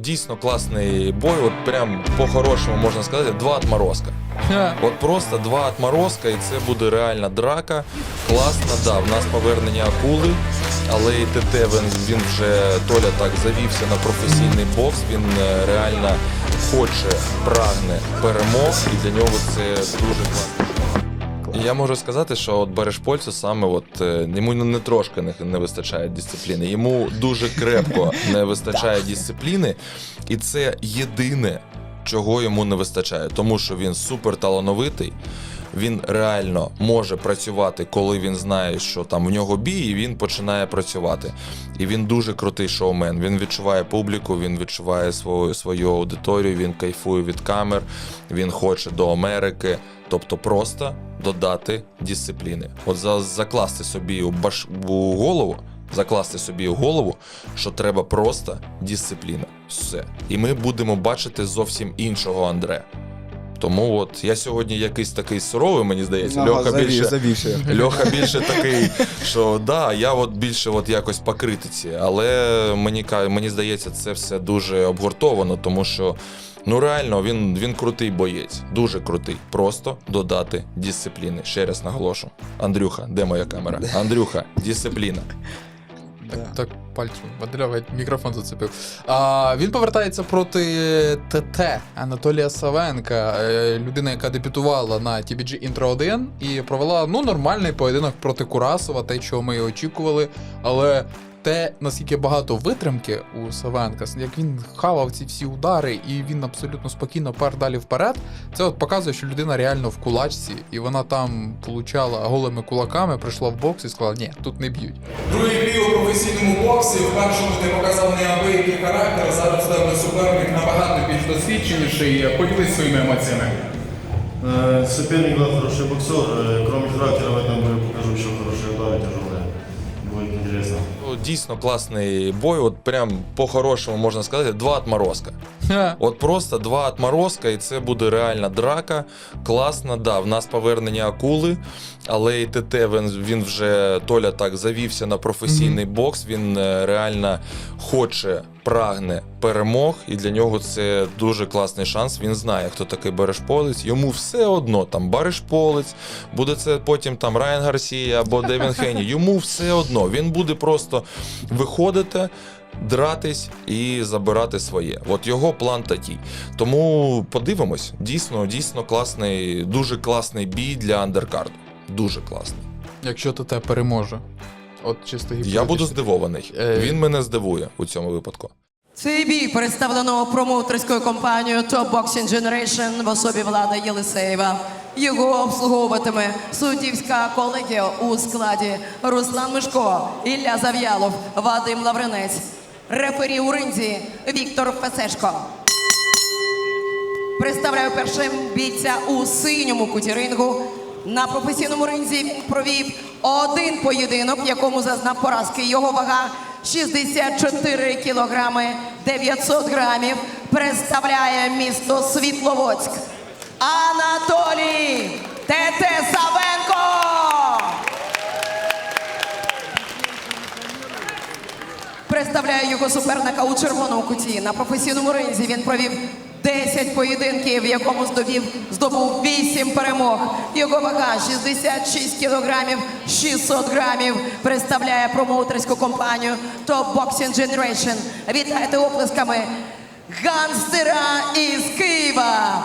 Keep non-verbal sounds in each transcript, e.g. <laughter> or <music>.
Дійсно класний бой, от прям по-хорошому можна сказати, два отморозка. От просто два отморозка, і це буде реальна драка. Класно, да, в нас повернення акули, але і ТТ він, він вже Толя так завівся на професійний бокс. Він е, реально хоче, прагне перемог, і для нього це дуже класно. І Я можу сказати, що от Берешпольцю саме от е, йому не трошки не, не вистачає дисципліни. Йому дуже крепко <laughs> не вистачає дисципліни, і це єдине, чого йому не вистачає, тому що він супер талановитий. Він реально може працювати, коли він знає, що там в нього бій, і він починає працювати. І він дуже крутий шоумен. Він відчуває публіку, він відчуває свою, свою аудиторію, він кайфує від камер, він хоче до Америки. Тобто просто додати дисципліни. От за, закласти собі у, баш, у голову, закласти собі у голову, що треба просто дисципліна. Все. І ми будемо бачити зовсім іншого Андре. Тому от я сьогодні якийсь такий суровий, мені здається. Ага, Льоха завів- більше. завівши. Льоха більше такий, що да, я от більше от якось по критиці, але мені ка- мені здається, це все дуже обгуртовано, тому що ну реально він, він крутий боєць, дуже крутий. Просто додати дисципліни. Ще раз наголошу. Андрюха, де моя камера? Андрюха, дисципліна. Так, так пальцем. Ваделя мікрофон зацепив. А, він повертається проти ТТ Анатолія Савенка, е, людина, яка дебютувала на TBG Intro 1 і провела ну, нормальний поєдинок проти Курасова, те, чого ми і очікували. Але те, наскільки багато витримки у Савенка, як він хавав ці всі удари, і він абсолютно спокійно пер далі вперед, це от показує, що людина реально в кулачці, і вона там получала голими кулаками, прийшла в бокс і сказала, ні, тут не б'ють. Другий бій у професійному боксі. В першому ти показав неабиякий характер. Зараз в тебе суперник набагато більш досвідченіший. Поділись своїми емоціями. Э, Соперник, да, хороший боксер. Э, Кроме характера в этом Дійсно класний бой, от прям по-хорошому можна сказати, два отморозка. От просто два отморозка, і це буде реальна драка. Класно, да, в нас повернення акули, але і ТТ він, він вже Толя так завівся на професійний бокс. Він е, реально хоче, прагне перемог, і для нього це дуже класний шанс. Він знає, хто такий Берешполець. Йому все одно там Берешполець, буде це потім там Райан Гарсія або Девін Хенні. Йому все одно. Він буде просто виходити дратись і забирати своє. От його план такий. Тому подивимось. Дійсно, дійсно класний, дуже класний бій для андеркарду. Дуже класний. Якщо ТТ переможе. От чисто Я буду здивований. Е, Він мене здивує у цьому випадку. Цей бій представлено промоутерською компанією Top Boxing Generation в особі Влада Єлисеєва. Його обслуговуватиме суддівська колегія у складі Руслан Мишко, Ілля Зав'ялов, Вадим Лавринець, рефері у ринзі Віктор Фесешко. Представляю першим бійця у синьому куті рингу. На професійному ринзі провів один поєдинок, в якому зазнав поразки. Його вага 64 кілограми 900 грамів. Представляє місто Світловодськ. Анатолій Тете Савенко! Представляю його суперника у червоному куті. На професійному ринзі він провів 10 поєдинків, в якому здобув, здобув 8 перемог. Його вага 66 кілограмів 600 грамів. Представляє промоутерську компанію Top Boxing Generation. Вітайте оплесками гангстера із Києва.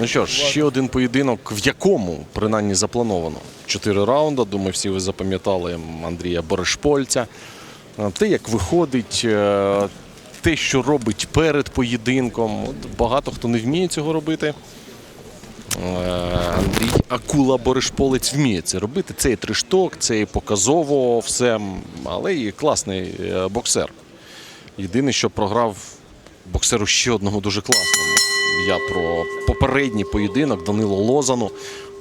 Ну що ж, ще один поєдинок, в якому принаймні заплановано чотири раунди. Думаю, всі ви запам'ятали Андрія Борешпольця. Е, Те, як виходить, е, те, що робить перед поєдинком. От багато хто не вміє цього робити. Е, Андрій Акула Борешполець вміє це робити. Це і тришток, це показово все, але і класний боксер. Єдине, що програв боксеру ще одному дуже класному. Я про попередній поєдинок Данило Лозану.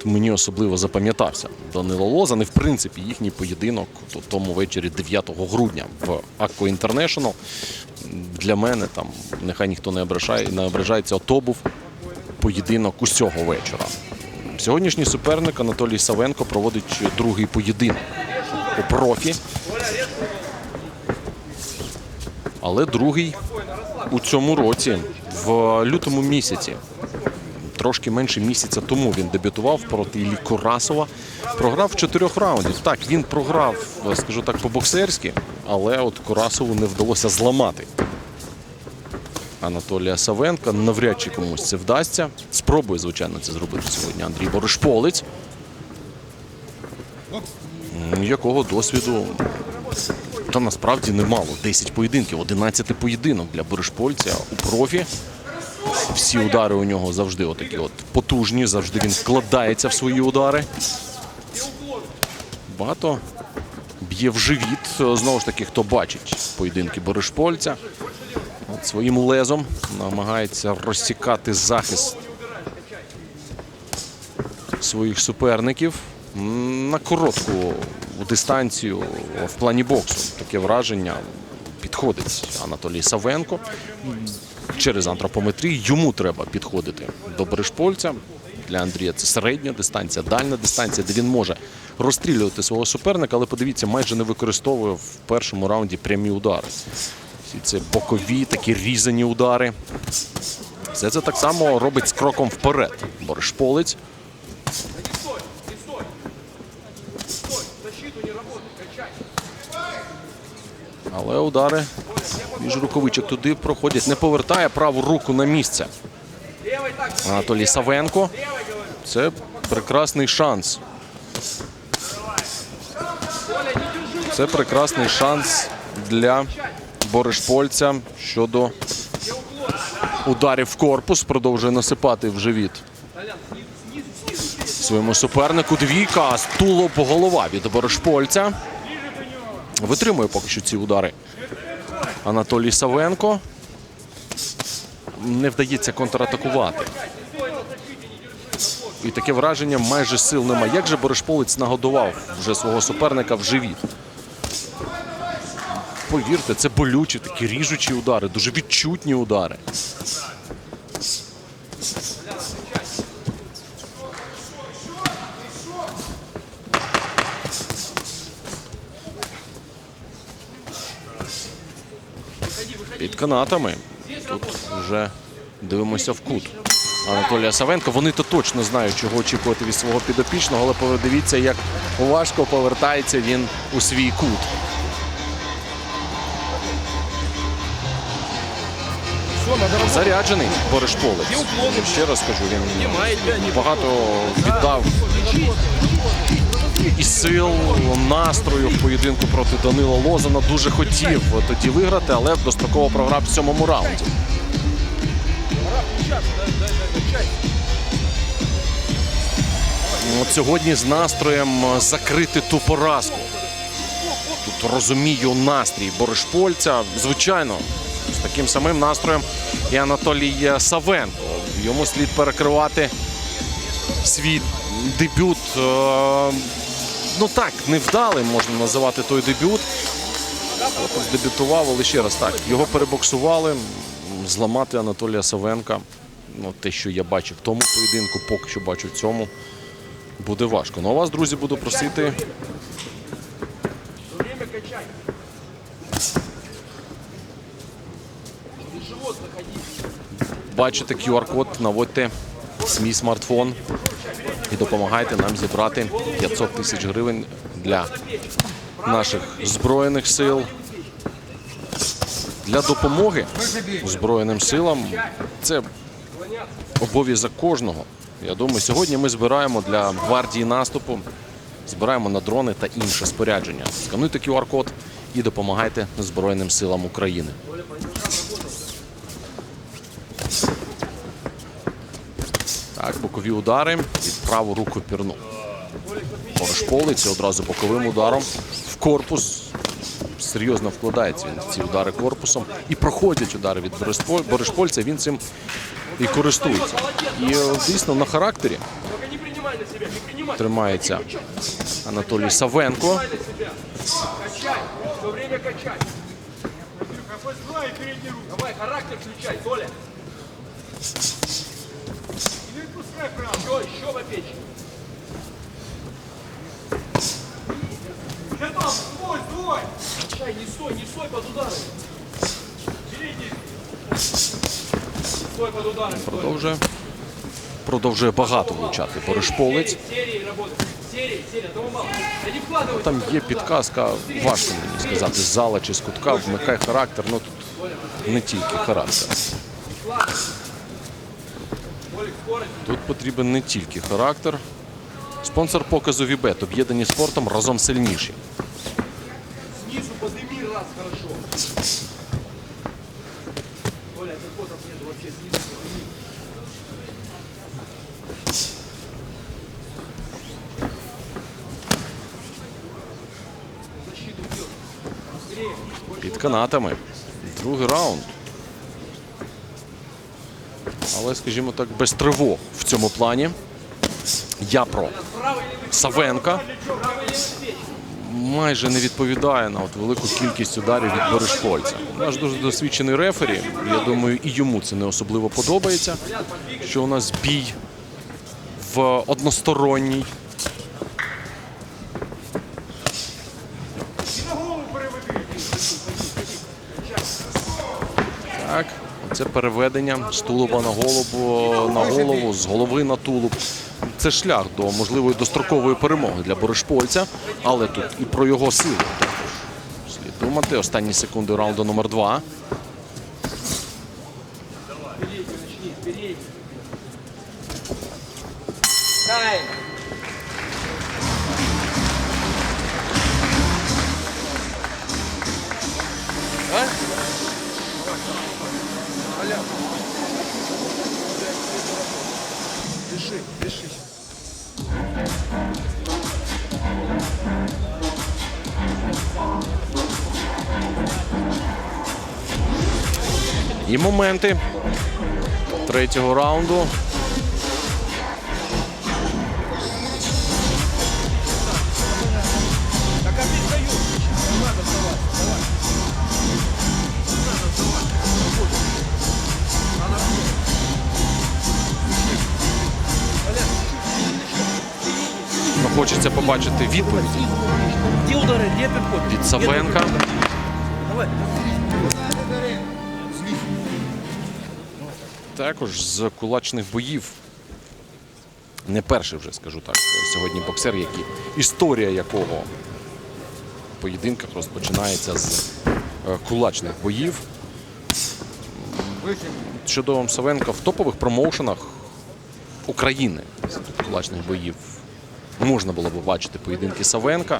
мені особливо запам'ятався Данило Лозан. І в принципі їхній поєдинок у тому вечорі 9 грудня в Акко Інтернешнл. Для мене там нехай ніхто не ображає, не ображається, ото був поєдинок усього вечора. Сьогоднішній суперник Анатолій Савенко проводить другий поєдинок у профі. Але другий у цьому році, в лютому місяці, трошки менше місяця тому він дебютував проти Іллі Курасова. Програв чотирьох раундів. Так, він програв, скажу так, по-боксерськи, але от Курасову не вдалося зламати. Анатолія Савенка. Навряд чи комусь це вдасться. Спробує, звичайно, це зробити сьогодні Андрій Борошполець. М, Якого досвіду та насправді немало. 10 поєдинків, 11 поєдинок для Борошпольця у профі. Всі удари у нього завжди отакі от потужні, завжди він вкладається в свої удари. Багато б'є в живіт. Знову ж таки, хто бачить поєдинки Борошпольця. От своїм лезом намагається розсікати захист своїх суперників на коротку дистанцію в плані боксу. Таке враження підходить Анатолій Савенко через антропометрію. Йому треба підходити до Берешпольця. Для Андрія це середня дистанція, дальня дистанція, де він може розстрілювати свого суперника, але подивіться, майже не використовує в першому раунді прямі удари. Всі це бокові, такі різані удари. Все це так само робить з кроком вперед. Борешполець. Але удари між рукавичок туди проходять. Не повертає праву руку на місце. Анатолій Савенко. Це прекрасний шанс. Це прекрасний шанс для Борешпольця щодо ударів в корпус. Продовжує насипати в живіт своєму супернику. Двійка з тулоп голова від Борешпольця. Витримує поки що ці удари. Анатолій Савенко. Не вдається контратакувати. І таке враження майже сил немає. Як же Борешполець нагодував вже свого суперника в живіт? Повірте, це болючі, такі ріжучі удари, дуже відчутні удари. Канатами. Тут вже дивимося в кут. Анатолія Савенко. Вони то точно знають, чого очікувати від свого підопічного, але подивіться, як важко повертається він у свій кут. Заряджений Бориш Полець. Ще раз кажу, він багато віддав і сил, настрою в поєдинку проти Данила Лозана. Дуже хотів тоді виграти, але достроково програв в сьомому раунді. От сьогодні з настроєм закрити ту поразку. Тут розумію настрій Борешпольця. Звичайно, з таким самим настроєм і Анатолій Савенко. Йому слід перекривати свій дебют. Ну так, невдалим можна називати той дебют. Дебютував, але ще раз так. Його перебоксували. Зламати Анатолія Савенка. Ну, те, що я бачив в тому поєдинку, поки що бачу в цьому, буде важко. Ну а вас, друзі, буду просити. Бачите QR-код, наводьте свій смартфон і допомагайте нам зібрати 500 тисяч гривень для наших збройних сил. Для допомоги Збройним силам це обов'язок кожного. Я думаю, сьогодні ми збираємо для гвардії наступу, збираємо на дрони та інше спорядження. Скануйте QR-код і допомагайте Збройним силам України. Так, бокові удари від праву руку пірну. Порошполиці одразу боковим ударом в корпус. Серйозно вкладається він в ці удари корпусом. І проходять удари від Борешпольця, він цим і користується. І е, дійсно на характері Тримається Анатолій Савенко. Давай, характер включай, Толя. Продовжує. Продовжує багато влучати вкладывай. Там є підказка, важко мені сказати, з зала чи з кутка, вмикай характер. Ну тут не тільки характер. Тут потрібен не тільки характер. Спонсор показу Вібет. Об'єднані спортом разом сильніші. Раз, хорошо. Під канатами. Другий раунд. Але, скажімо так, без тривог в цьому плані. Я про Савенка майже не відповідає на от велику кількість ударів від Борешпольця. Наш дуже досвідчений рефері. Я думаю, і йому це не особливо подобається. Що у нас бій в односторонній. Так, це переведення з тулуба на голову, на голову, з голови на тулуб. Це шлях до можливої дострокової перемоги для Боришпольця, але тут і про його сили. Слід думати. Останні секунди раунду номер два. Моменти. Третього раунду. Ну, Хочеться побачити відповідь від Савенка. Також з кулачних боїв. Не перший вже скажу так. Сьогодні боксер, який історія якого в поєдинках розпочинається з е, кулачних боїв. Щодо Савенка в топових промоушенах України кулачних боїв можна було б бачити поєдинки Савенка.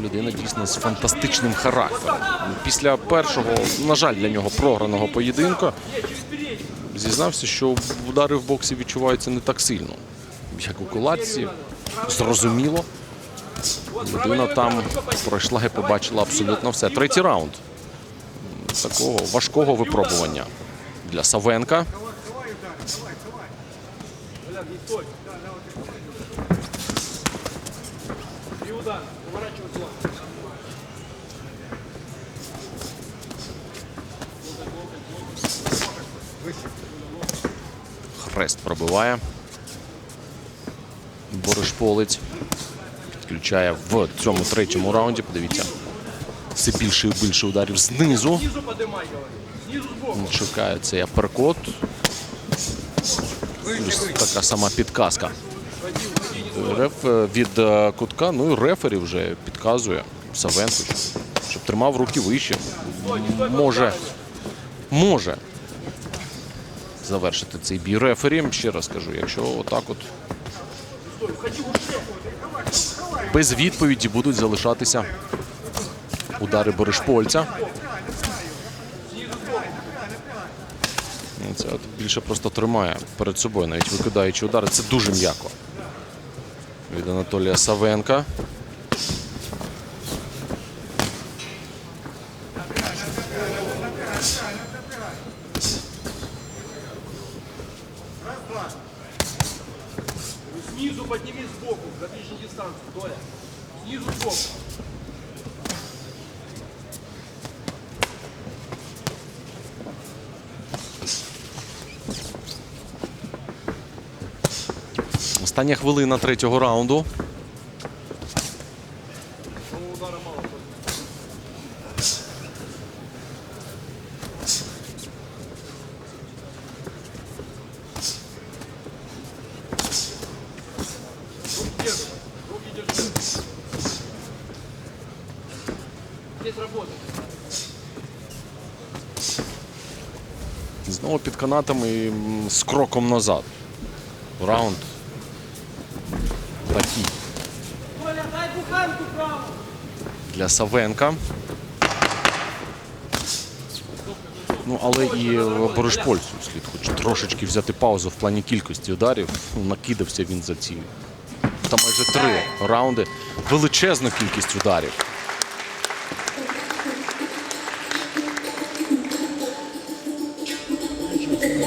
Людина дійсно з фантастичним характером. Після першого, на жаль, для нього програного поєдинку зізнався, що удари в боксі відчуваються не так сильно, як у кулачці. Зрозуміло. Людина там пройшла і побачила абсолютно все. Третій раунд такого важкого випробування для Савенка. Хрест пробиває. Борешполець підключає в цьому третьому раунді. Подивіться, все більше і більше ударів знизу. Шукає цей аперкот. Плюс така сама підказка. Реф е, від е, кутка, ну і рефері вже підказує Савенку, щоб тримав руки вище. Може, може завершити цей бій рефері. Ще раз кажу, якщо отак от без відповіді будуть залишатися удари Борешпольця. Ну, Це от більше просто тримає перед собою, навіть викидаючи удари. Це дуже м'яко. Від Анатолія Савенка. Остання хвилина третього раунду. Знову під канатами і, з кроком назад. Раунд для Савенка. Ну, але і Борешпольцю слід хоч трошечки взяти паузу в плані кількості ударів. Ну, накидався він за ці та майже три раунди. Величезну кількість ударів.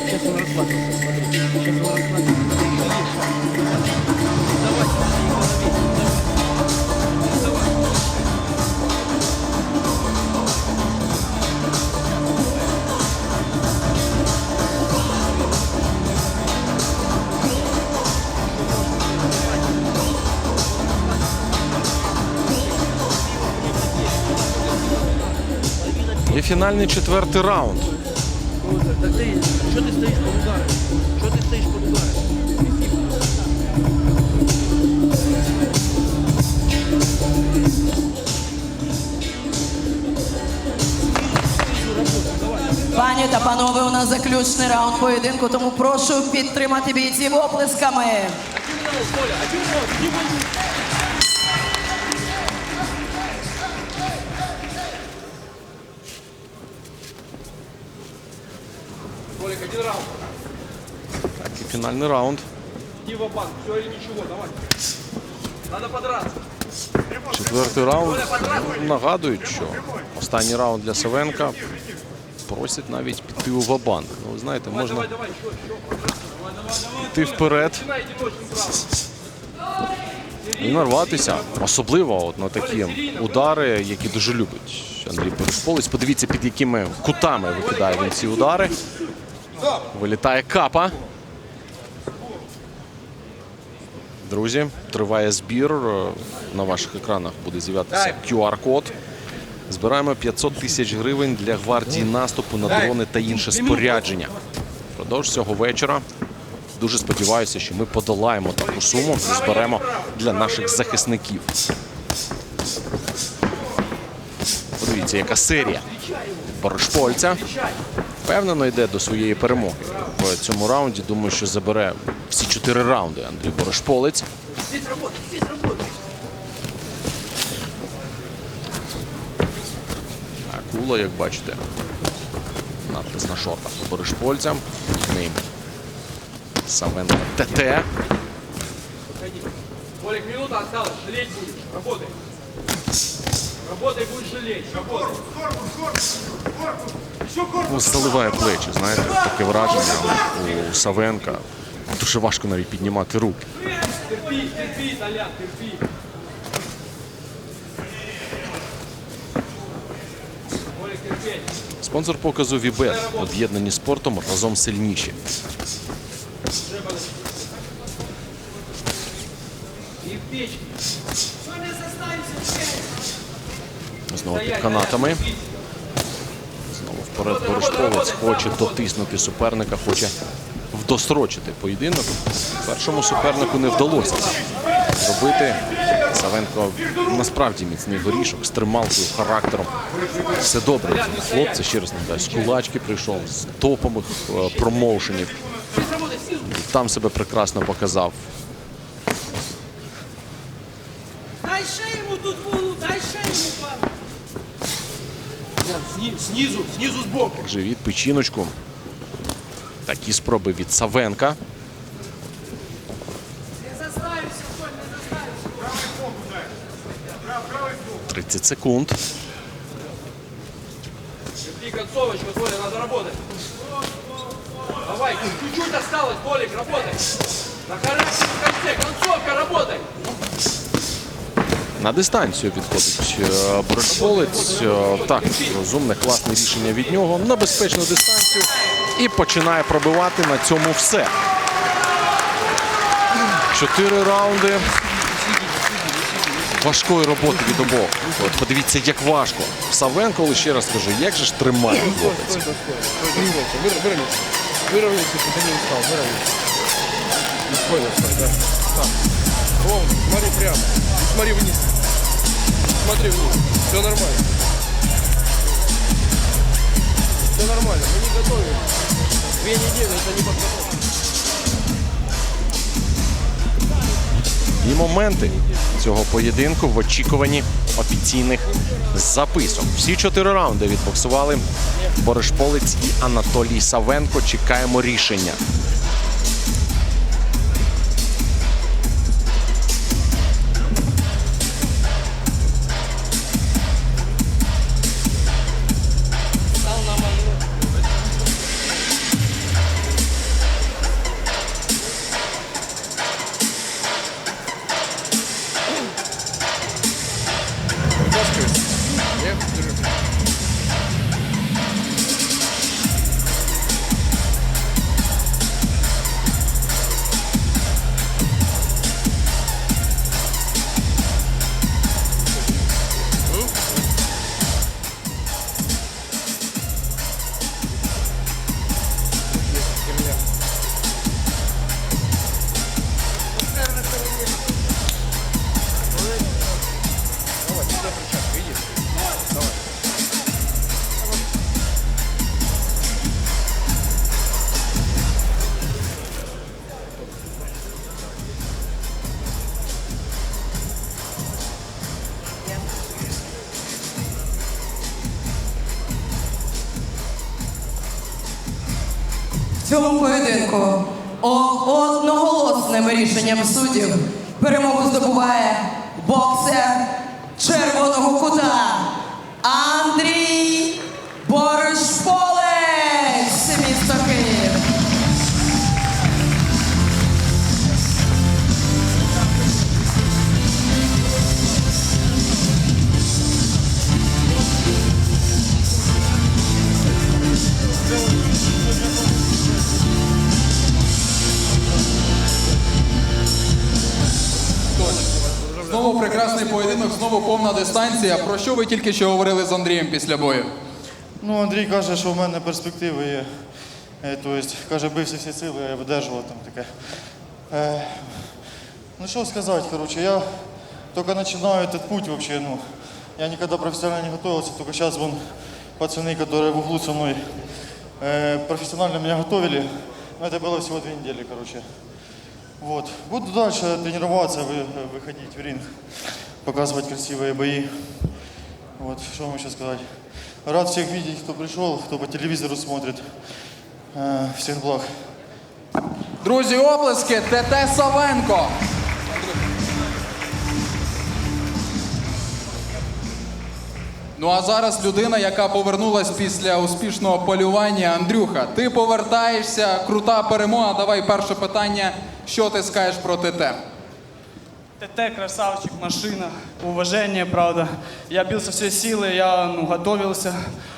Сейчас он расслабился, смотри. Сейчас он расслабился. фінальний четвертий раунд. Так ты, что ты стоишь под ударом? Что ты стоишь под ударом? Пані та панове, у нас заключний раунд поєдинку, тому прошу підтримати бійців оплесками. Один раунд. Так, і фінальний раунд. Иди в банк все или ничего, давай. Надо подраться. Четвертий раунд. Нагадують, що останній раунд для Савенка просять навіть піти у вабанк. Ну, ви знаєте, можна йти вперед і нарватися. Особливо от на такі удари, які дуже любить Андрій Борисполець. Подивіться, під якими кутами викидає він ці удари. Вилітає капа. Друзі, триває збір. На ваших екранах буде з'являтися QR-код. Збираємо 500 тисяч гривень для гвардії наступу на дрони та інше спорядження. Впродовж цього вечора дуже сподіваюся, що ми подолаємо таку суму і зберемо для наших захисників. Подивіться, яка серія Борошпольця. Впевнено йде до своєї перемоги. В цьому раунді думаю, що забере всі чотири раунди Андрій Борошполець. Акула, як бачите, надпис на шортах Борошпольця. Ним Савенко ТТ. Выходи. Минута осталась, будешь. Работай. Работай, будешь жалеть. Работай. Ну, заливає плечі, знаєте, таке враження у Савенка. Дуже важко навіть піднімати руки. Терпи, терпи, Толян, терпи. Спонсор показу Вібет. Об'єднані спортом разом сильніші. И в Знову під канатами. Знову вперед Борошковець хоче дотиснути суперника, хоче вдосрочити поєдинок. Першому супернику не вдалося зробити. Савенко насправді міцний горішок з трималкою, характером. Все добре. Хлопці, ще раз нагадаю, з кулачки прийшов, з топових е, промоушенів. Там себе прекрасно показав. Дай ще йому тут булу, дай ще йому, пан. Сни- Снизу, снизу сбоку. Живіт, печіночку. Такі спроби від Савенка. Не заставився, Коль, не заставився. 30 секунд. Концовочка, Толя, надо работать. Давай, чуть-чуть осталось, Толик, работай. На характер в конце, концовка, работай! На дистанцію підходить е, Борешполець. Е, Так, розумне, класне рішення від нього. На безпечну дистанцію. І починає пробивати на цьому все. Чотири раунди. Важкої роботи від обох. От подивіться, як важко. Савенко, але ще раз кажу, як же ж тримає хлопець. Выровняйся. Выровняйся, ты не устал. Выровняйся. Спокойно стой, да. Так. Ровно. Смотри прямо. И смотри вниз. Смотри вниз. Все нормально. Все нормально. Мы не готовы. Две недели это не подготовка. І моменти цього поєдинку в очікуванні офіційних записок. Всі чотири раунди відбоксували Борешполець і Анатолій Савенко. Чекаємо рішення. Цьому поєдинку. Одноголосним рішенням суддів перемогу здобуває боксер червоного кута Знову прекрасний поєдинок, знову повна дистанція. Про що ви тільки що говорили з Андрієм після бою? Ну, Андрій каже, що в мене перспективи є. Е, Тобто, каже, бився всі сили, я видержував там таке. Е, ну що сказати, короче, я только начинаю этот путь вообще, ну, я никогда профессионально не готовился, только сейчас вон пацаны, которые в углу со мной э, профессионально меня готовили, но это было всего две недели, короче. Вот. Буду дальше тренироваться, вы, выходить в ринг, показывать красивые бои. Вот, что вам еще сказать. Рад всех видеть, кто пришел, кто по телевизору смотрит. Э, Всех благ. Друзі, оплески, ТТ Савенко. Ну а зараз людина, яка повернулась після успішного полювання. Андрюха, ти повертаєшся, крута перемога. Давай перше питання. Що ти скажеш про ТТ? ТТ, красавчик, машина, уважение, правда. Я бился все силы, я ну, готовился.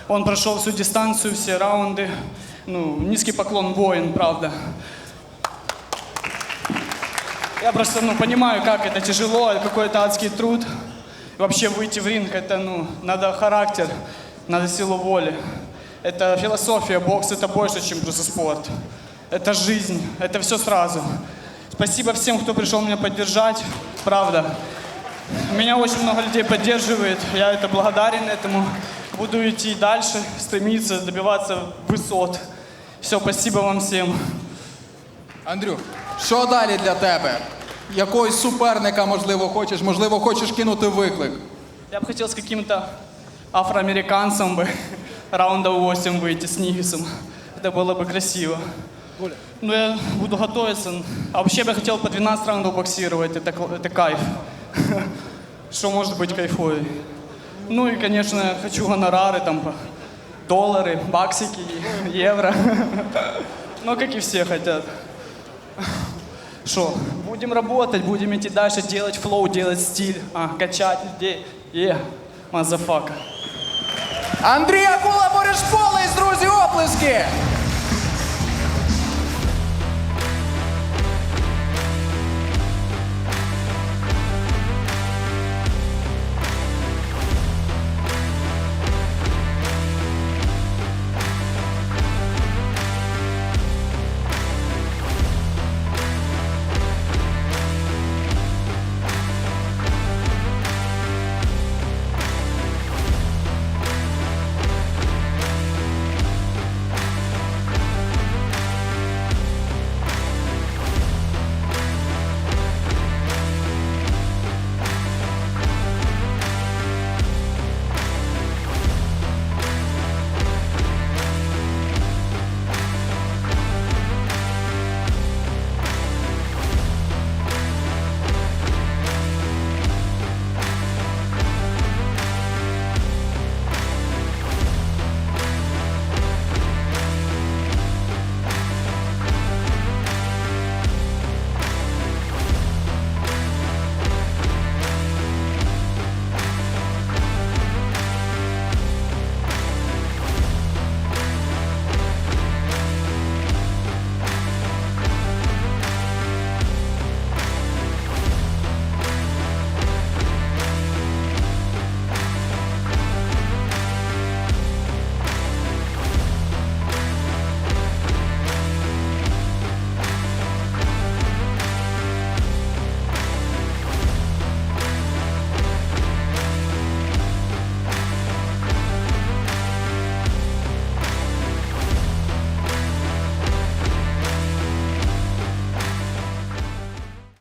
Он прошел всю дистанцию, все раунды. Ну, низкий поклон, воин, правда. Я просто ну, понимаю, как это тяжело, какой это адский труд. Вообще выйти в ринг, это ну, надо характер, надо силу воли. Это философия, бокс это больше, чем просто спорт. Это жизнь, это все сразу. Спасибо всем, кто пришел меня поддержать, правда. Меня очень много людей поддерживает, я это благодарен этому. Буду идти дальше, стремиться, добиваться высот. Все, спасибо вам всем. Андрюх, що далі для тебе? Якогось суперника, можливо, хочеш, можливо, хочеш кинути виклик. Я бы хотел с каким-то афроамериканцем бы раунда 8 выйти с Нигисом. Это было бы красиво. Ну, я буду готовиться. А вообще бы я хотел по 12 раундов боксировать. Это, это кайф. <laughs> Что может быть кайфовее? Ну и, конечно, хочу гонорары, там, доллары, баксики, <laughs> евро. <laughs> Ну, как и все хотят. Что? Будем работать, будем идти дальше, делать флоу, делать стиль, а, качать людей. Е, мазафака. Андрій Акула Борешполець, друзі, оплески!